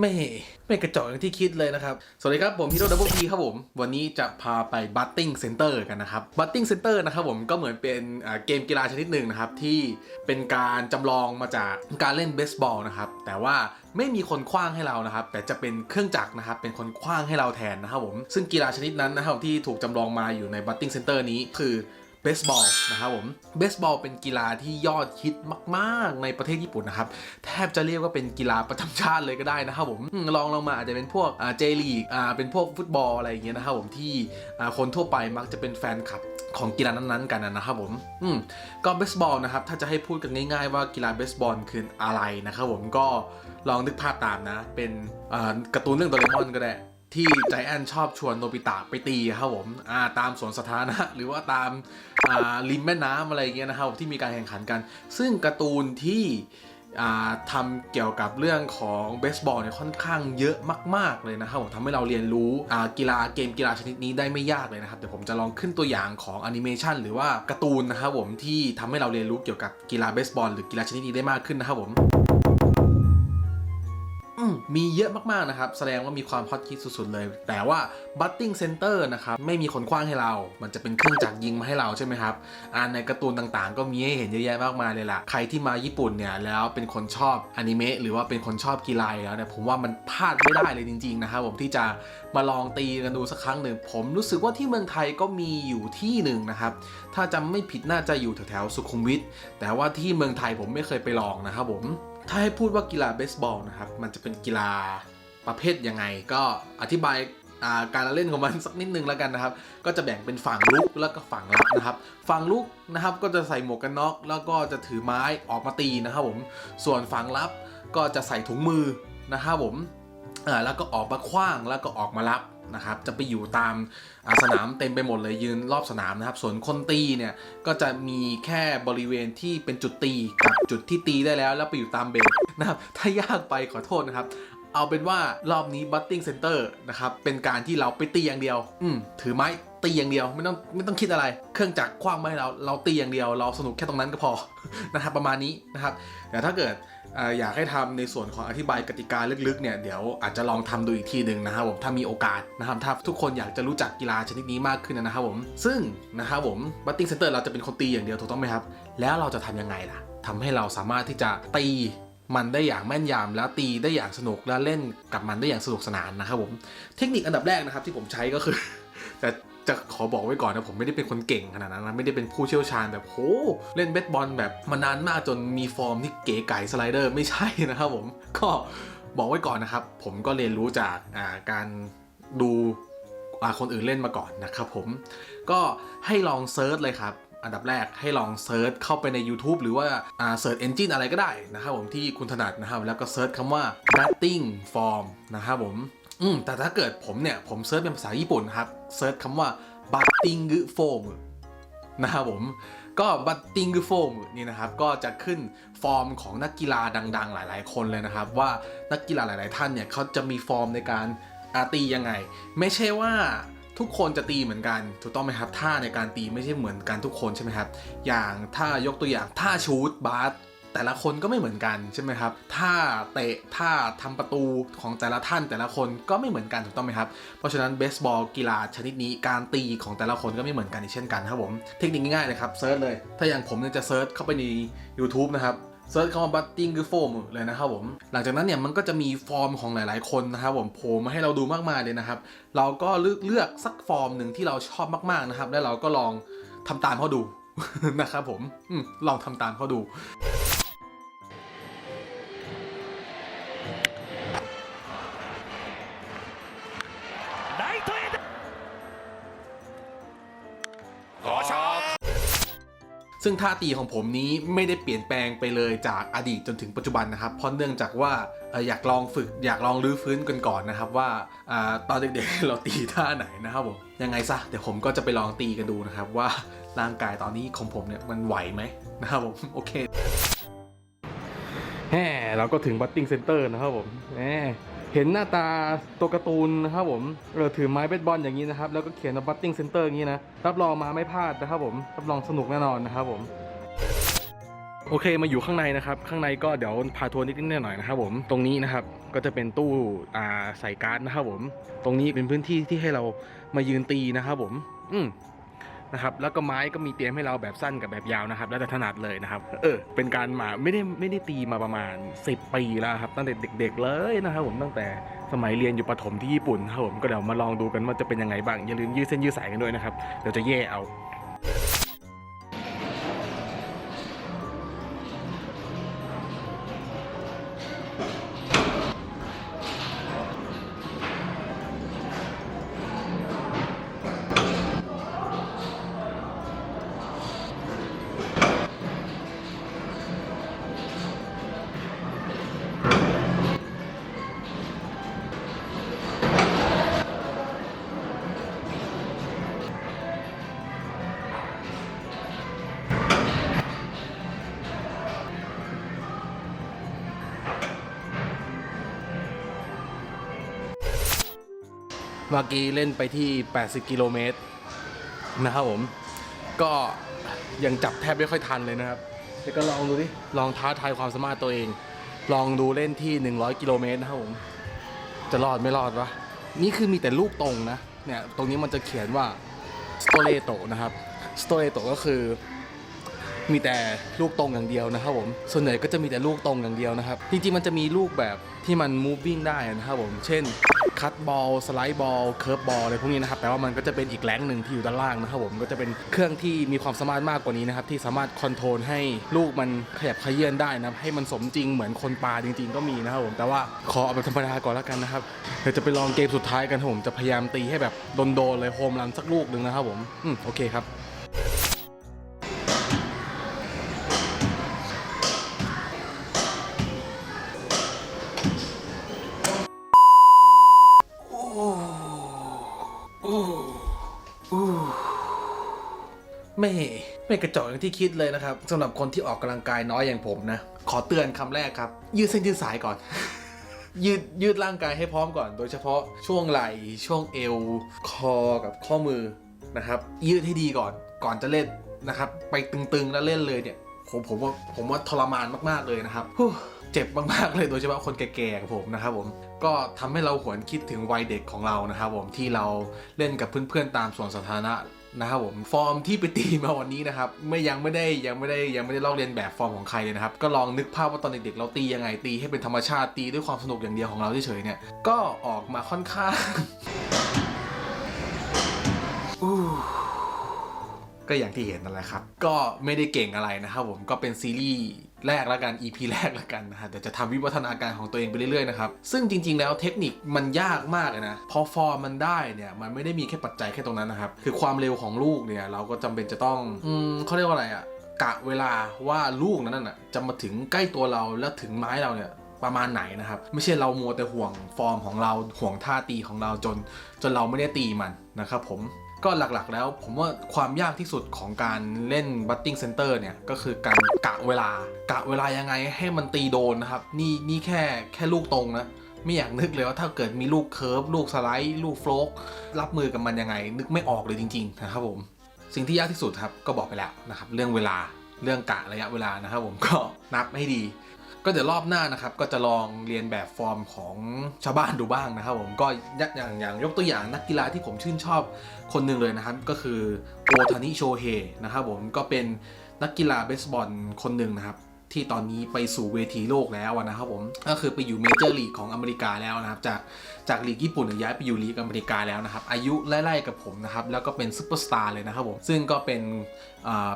ไม่ไม่กระจอกอย่างที่คิดเลยนะครับ สวัสดีครับ ผมฮีโร่ดับเบิลพีครับผม วันนี้จะพาไปบัตติ้งเซ็นเตอร์กันนะครับบัตติ้งเซ็นเตอร์นะครับผมก็เหมือนเป็นเกมกีฬาชนิดหนึ่งนะครับ ที่เป็นการจำลองมาจากการเล่นเบสบอลนะครับ แต่ว่าไม่มีคนคว้างให้เรานะครับ แต่จะเป็นเครื่องจักรนะครับ เป็นคนคว้างให้เราแทนนะครับผมซึ่งกีฬาชนิดนั้นนะครับที่ถูกจำลองมาอยู่ในบัตติ้งเซ็นเตอร์นี้คือ เบสบอลนะครับผมเบสบอลเป็นกีฬาที่ยอดฮิตมากๆ ในประเทศญี่ปุ่นนะครับ แทบจะเรียกว่าเป็นกีฬาประจำชาติเลยก็ได้นะครับผมลองลงมาอาจจะเป็นพวกเจลีกเป็นพวกฟุตบอลอะไรอย่างเงี้ยนะครับผมที่คนทั่วไปมักจะเป็นแฟนคลับของกีฬานั้นๆ กันนะครับผม อืมก็เบสบอลนะครับ ถ้าจะให้พูดกันง่ายๆว่ากีฬาเบสบอลคืออะไรนะครับผมก็ลองนึกภาพตามนะ เป็นการ์ตูนเรื่องโดเรมอนก็ได้ ที่ใจแอนชอบชวนโนบิตะไปตีครับผมาตามสวนสาธารณะหรือว่าตามาริมแม่น้ำอะไรเงี้ยนะครับที่มีการแข่งขันกัน ซึ่งการ์ตูนที่อ่าทำเกี่ยวกับเรื่องของเบสบอลเนี่ยค่อนข้างเยอะมาก ๆ เลยนะครับผมทำให้เราเรียนรู้กีฬาเกมกีฬาชนิดนี้ได้ไม่ยากเลยนะครับเดี๋ยวผมจะลองขึ้นตัวอย่างของแอนิเมชันหรือว่าการ์ตูนนะครับผมที่ทำให้เราเรียนรู้เกี่ยวกับกีฬาเบสบอลหรือกีฬาชนิดนี้ได้มากขึ้นนะครับผม มีเยอะมากๆนะครับ แสดงว่ามีความฮอตฮิตสุดๆเลย แต่ว่า Butting Center นะครับไม่มีคนคว้างให้เรา มันจะเป็นเครื่องจักรยิงมาให้เราใช่ไหมครับอ่าในการ์ตูนต่างๆ ก็มีให้เห็นเยอะแยะมากมายเลยล่ะ ใครที่มาญี่ปุ่นเนี่ยแล้วเป็นคนชอบอนิเมะหรือว่าเป็นคนชอบกีฬาอยู่แล้วเนี่ยผมว่ามันพลาดไม่ได้เลยจริงๆนะครับผมที่จะมาลองตีกันดูสักครั้งหนึ่งผมรู้สึกว่าที่เมืองไทยก็มีอยู่ที่หนึ่งนะครับถ้าจำไม่ผิดน่าจะอยู่แถวๆสุขุมวิทแต่ว่าที่เมืองไทยผมไม่เคยไปลองนะครับผม ถ้าให้พูดว่ากีฬาเบสบอลนะครับ มันจะเป็นกีฬาประเภทยังไง ก็อธิบายาการเล่นของมันสักนิดนึงแล้วกันนะครับ ก็จะแบ่งเป็นฝั่งลุกแล้วก็ฝั่งรับนะครับ ฝั่งลุกนะครับก็จะใส่หมวกกันน็อกแล้วก็จะถือไม้ออกมาตีนะครับผม ส่วนฝั่งรับก็จะใส่ถุงมือนะครับผมแล้วก็ออกมาคว้างแล้วก็ออกมารับ นะครับจะไปอยู่ตามสนามเต็มไปหมดเลยยืนรอบสนามนะครับ ส่วนคนตีเนี่ยก็จะมีแค่บริเวณที่เป็นจุดตีกับจุดที่ตีได้แล้ว แล้วไปอยู่ตามเบสนะครับถ้ายากไปขอโทษนะครับเอาเป็นว่ารอบนี้บัตติ้งเซ็นเตอร์นะครับเป็นการที่เราไปตีอย่างเดียว อืมถือไม้ ตีอย่างเดียว ไม่ต้องไม่ต้องคิดอะไร เครื่องจักรคว้างมาให้เราเราตีอย่างเดียว เราสนุกแค่ตรงนั้นก็พอนะครับประมาณนี้นะครับแต่ถ้าเกิดออยากให้ทำในส่วนของอธิบายกติกาลึกๆเนี่ยเดี๋ยวอาจจะลองทำดูอีกทีหนึ่งนะครับผมถ้ามีโอกาสนะครับถ้าทุกคนอยากจะรู้จักกีฬาชนิดนี้มากขึ้นนะครับผมซึ่งนะครับผมบัตติ้งเซนเตอร์เราจะเป็นคนตีอย่างเดียวถูกต้องไหมครับ แล้วเราจะทำยังไงล่ะทำให้เราสามารถที่จะตีมันได้อย่างแม่นยำแล้วตีได้อย่างสนุกและเล่นกับมันได้อย่างสนุกสนานนะครับผมเทคนิคอันดับแรกนะครับที่ผมใช้ก็คือ แต่ จะขอบอกไว้ก่อนนะผมไม่ได้เป็นคนเก่งขนาดนั้นนะไม่ได้เป็นผู้เชี่ยวชาญแบบโหเล่นเบสบอลแบบมานานมากจนมีฟอร์มที่เก๋ไก่สไลเดอร์ไม่ใช่นะครับผมก็บอกไว้ก่อนนะครับ ผมก็เรียนรู้จากการดูคนอื่นเล่นมาก่อนนะครับผมก็ให้ลองเซิร์ชเลยครับอันดับแรกให้ลองเซิร์ชเข้าไปใน YouTube หรือว่าอ่าเซิร์ชเอนจินอะไรก็ได้นะครับผมที่คุณถนัดนะครับ แล้วก็เซิร์ชคำว่า batting form นะครับผม อืมแต่ถ้าเกิดผมเนี่ย ผมเซิร์ชเป็นภาษาญี่ปุ่นครับเซิร์ชคำว่า batting form นะครับผมก็บัตติงคือโฟมนี่นะครับ ก็จะขึ้นฟอร์มของนักกีฬาดัง ๆ หลาย ๆ คนเลยนะครับ ว่านักกีฬาหลาย ๆ ท่านเนี่ยเขาจะมีฟอร์มในการอาตียังไง ไม่ใช่ว่าทุกคนจะตีเหมือนกัน ถูกต้องไหมครับท่าในการตีไม่ใช่เหมือนกันทุกคนใช่ไหมครับ อย่างถ้ายกตัวอย่างท่าชูตบาส แต่ละคนก็ไม่เหมือนกันใช่ไหมครับท่าเตะท่าทำประตูของแต่ละท่านแต่ละคนก็ไม่เหมือนกันถูกต้องไหมครับเพราะฉะนั้นเบสบอลกีฬาชนิดนี้การตีของแต่ละคนก็ไม่เหมือนกันอีกเช่นกันครับผมเทคนิคง่ายๆเลยครับเซิร์ชเลย ถ้าอย่างผมเนี่ยจะเซิร์ชเข้าไปใน YouTube นะครับเซิร์ชคำว่าบัตติ้งคือโฟมเลยนะครับผม หลังจากนั้นเนี่ยมันก็จะมีฟอร์มของหลาย ๆ คนนะครับผมโผล่มาให้เราดูมากมายเลยนะครับ เราก็เลือกเลือกสักฟอร์มหนึ่งที่เราชอบมาก ๆ นะครับ แล้วเราก็ลองทำตามเขาดูนะครับผมอืมลองทำตามเขาดู ซึ่งท่าตีของผมนี้ไม่ได้เปลี่ยนแปลงไปเลยจากอดีตจนถึงปัจจุบันนะครับ เพราะเนื่องจากว่าอยากลองฝึกอยากลองรื้อฟื้นกันก่อนนะครับว่าตอนเด็กๆเราตีท่าไหนนะครับผมยังไงซะเดี๋ยวผมก็จะไปลองตีกันดูนะครับว่าร่างกายตอนนี้ของผมเนี่ยมันไหวไหมนะครับผมโอเคแฮ่เราก็ถึงบัตติ้งเซ็นเตอร์นะครับผมแหม เห็นหน้าตาตัวการ์ตูนนะครับผมเออถือไม้เบสบอลอย่างนี้นะครับ แล้วก็เขียนว่าบัตติ้งเซ็นเตอร์อย่างนี้นะ รับรองมาไม่พลาดนะครับผม รับรองสนุกแน่นอนนะครับผมโอเคมาอยู่ข้างในนะครับ ข้างในก็เดี๋ยวพาทัวร์นิดนิดหน่อยนะครับผมตรงนี้นะครับก็จะเป็นตู้อ่าใส่การ์ดนะครับผม ตรงนี้เป็นพื้นที่ที่ให้เรามายืนตีนะครับผม อืม นะครับแล้วก็ไม้ก็มีเตรียมให้เราแบบสั้นกับแบบยาวนะครับ แล้วแต่ถนัดเลยนะครับเออเป็นการมาไม่ได้ไม่ได้ตีมาประมาณ 10 ปีแล้วครับตั้งแต่เด็ก ๆ เลยนะครับผมตั้งแต่สมัยเรียนอยู่ประถมที่ญี่ปุ่นครับผมก็เดี๋ยวมาลองดูกันว่าจะเป็นยังไงบ้างอย่าลืมยืดเส้นยืดสายกันด้วยนะครับเดี๋ยวจะแย่เอา มื่อกี้เล่นไปที่ 80 กิโลเมตรนะครับผม ก็ยังจับแทบไม่ค่อยทันเลยนะครับเดี๋ยวก็ลองดูดิ ลองท้าทายความสามารถตัวเอง ลองดูเล่นที่ 100 กิโลเมตรนะครับผม จะรอดไม่รอดวะ นี่คือมีแต่ลูกตรงนะ เนี่ย ตรงนี้มันจะเขียนว่าสโตเลโตนะครับสโตเลโตก็คือมีแต่ลูกตรงอย่างเดียวนะครับผม ส่วนใหญ่ก็จะมีแต่ลูกตรงอย่างเดียวนะครับ จริงๆ มันจะมีลูกแบบที่มัน moving ได้นะครับผม เช่น คัตบอลสไลด์บอลเคิร์ฟบอลอะไรพวกนี้นะครับแต่ว่ามันก็จะเป็นอีกแรงหนึ่งที่อยู่ด้านล่างนะครับผมก็จะเป็นเครื่องที่มีความสามารถมากกว่านี้นะครับที่สามารถคอนโทรลให้ลูกมันขยับเขยื่อนได้นะครับให้มันสมจริงเหมือนคนปลาจริง ๆ ก็มีนะครับผมแต่ว่าขอเอาแบบธรรมดาก่อนแล้วกันนะครับเดี๋ยวจะไปลองเกมสุดท้ายกันผมจะพยายามตีให้แบบโดนๆเลยโฮมรันสักลูกหนึ่งนะครับผมอืมโอเคครับ กระจอกอย่างที่คิดเลยนะครับสำหรับคนที่ออกกำลังกายน้อยอย่างผมนะ ขอเตือนคำแรกครับ ยืดเส้นยืดสายก่อน ยืดยืดร่างกายให้พร้อมก่อน โดยเฉพาะช่วงไหล่ช่วงเอว คอกับข้อมือนะครับ ยืดให้ดีก่อนก่อนจะเล่นนะครับ ไปตึงๆแล้วเล่นเลยเนี่ยผมผมว่าผมว่าทรมานมากๆเลยนะครับเจ็บมากๆเลยโดยเฉพาะคนแก่ๆองผมนะครับผมก็ทำให้เราหวนคิดถึงวัยเด็กของเรานะครับผมที่เราเล่นกับเพื่อนๆตามสวนสาธารณะ นะครับผมฟอร์มที่ไปตีมาวันนี้นะครับไม่ยังไม่ได้ยังไม่ได้ยังไม่ได้ลอกเลียนแบบฟอร์มของใครเลยนะครับก็ลองนึกภาพว่าตอนเด็กๆเราตียังไงตีให้เป็นธรรมชาติตีด้วยความสนุกอย่างเดียวของเราเฉยๆเนี่ยก็ออกมาค่อนข้างก็อย่างที่เห็นนั่นแหละครับ ก็ไม่ได้เก่งอะไรนะครับผมก็เป็นซีรีส์ แรกแล้วกัน EP แรกแล้วกันนะฮะแต่จะทำวิวัฒนาการของตัวเองไปเรื่อยๆนะครับซึ่งจริง ๆ แล้วเทคนิคมันยากมากเลยนะพอฟอร์มมันได้เนี่ยมันไม่ได้มีแค่ปัจจัยแค่ตรงนั้นนะครับคือความเร็วของลูกเนี่ยเราก็จำเป็นจะต้องอืมเขาเรียกว่าอะไรอะกะเวลาว่าลูกนั้นน่ะจะมาถึงใกล้ตัวเราแล้วถึงไม้เราเนี่ยประมาณไหนนะครับ ไม่ใช่เรามัวแต่ห่วงฟอร์มของเราห่วงท่าตีของเราจน จนเราไม่ได้ตีมันนะครับผม ก็หลักๆ แล้ว ผมว่าความยากที่สุดของการเล่นบัตติ้งเซนเตอร์เนี่ย ก็คือการกะเวลากะเวลายังไงให้มันตีโดนนะครับ นี่นี่แค่แค่ลูกตรงนะไม่อยากนึกเลยว่าถ้าเกิดมีลูกเคิร์ฟลูกสไลด์ ลูกโฟลกรับมือกับมันยังไง นึกไม่ออกเลยจริงๆนะครับผมสิ่งที่ยากที่สุดครับก็บอกไปแล้วนะครับเรื่องเวลาเรื่องกะระยะเวลานะครับผมก็นับให้ดี ก็เดี๋ยวรอบหน้านะครับ ก็จะลองเรียนแบบฟอร์มของชาวบ้านดูบ้างนะครับผมก็อย่างอย่างยางยกตัวอย่างนักกีฬาที่ผมชื่นชอบคนหนึ่งเลยนะครับ ก็คือโอทานิโชเฮนะครับผมก็เป็นนักกีฬาเบสบอลคนหนึ่งนะครับ ที่ตอนนี้ไปสู่เวทีโลกแล้วนะครับผมก็คือไปอยู่เมเจอร์ลีกของอเมริกาแล้วนะครับ จากจากลีกญี่ปุ่นเนี่ยย้ายไปอยู่ลีกอเมริกาแล้วนะครับ อายุไล่ๆกับผมนะครับแล้วก็เป็นซูเปอร์สตาร์เลยนะครับผมซึ่งก็เป็น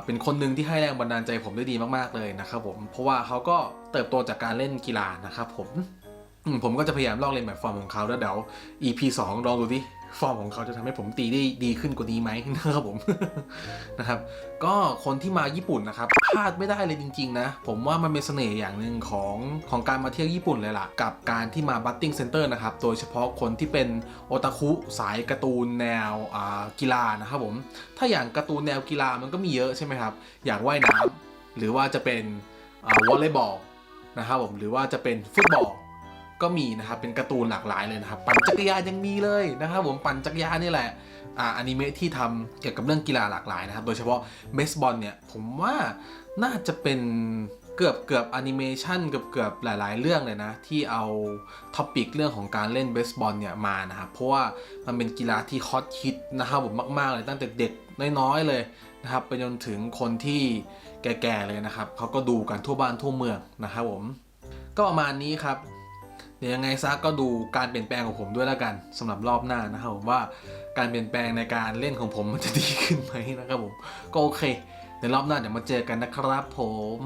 เป็นคนหนึ่งที่ให้แรงบันดาลใจผมได้ดีมากๆเลยนะครับผมเพราะว่าเขาก็เติบโตจากการเล่นกีฬานะครับผมอืมผมก็จะพยายามลอกเลียนแบบฟอร์มของเขาแล้วเดี๋ยว EP 2ลองดูดิ ฟอร์มของเขาจะทำให้ผมตีได้ดีขึ้นกว่านี้ไหมนะครับผมนะครับ ก็คนที่มาญี่ปุ่นนะครับพลาดไม่ได้เลยจริง ๆ นะ ผมว่ามันเป็นเสน่ห์อย่างหนึ่งของของการมาเที่ยวญี่ปุ่นเลยล่ะ กับการที่มาบัตติ้งเซ็นเตอร์นะครับ โดยเฉพาะคนที่เป็นโอตาคุสายการ์ตูนแนวกีฬานะครับผม ถ้าอย่างการ์ตูนแนวกีฬามันก็มีเยอะใช่ไหมครับ อย่างว่ายน้ำหรือว่าจะเป็นวอลเลย์บอลนะครับผม หรือว่าจะเป็นฟุตบอล ก็มีนะครับเป็นการ์ตูนหลากหลายเลยนะครับปั่นจักรยานยังมีเลยนะครับผมปั่นจักรยานนี่แหละอ่าอนิเมะที่ทำเกี่ยวกับเรื่องกีฬาหลากหลายนะครับ โดยเฉพาะเบสบอลเนี่ยผมว่าน่าจะเป็นเกือบเกือบแอนิเมชันเกือบเกือบหลาย ๆ เรื่องเลยนะ ที่เอาท็อปิกเรื่องของการเล่นเบสบอลเนี่ยมานะครับเพราะว่ามันเป็นกีฬาที่ฮอตฮิตนะครับผมมาก ๆ เลยตั้งแต่เด็กน้อย ๆ เลยนะครับไปจนถึงคนที่แก่ ๆ เลยนะครับเขาก็ดูกันทั่วบ้านทั่วเมืองนะครับผม ก็ประมาณนี้ครับ เดี๋ยวยังไงซะก็ดูการเปลี่ยนแปลงของผมด้วยแล้วกันสำหรับรอบหน้านะครับผมว่าการเปลี่ยนแปลงในการเล่นของผมมันจะดีขึ้นไหมนะครับผมก็โอเคในรอบหน้าเดี๋ยวมาเจอกันนะครับผม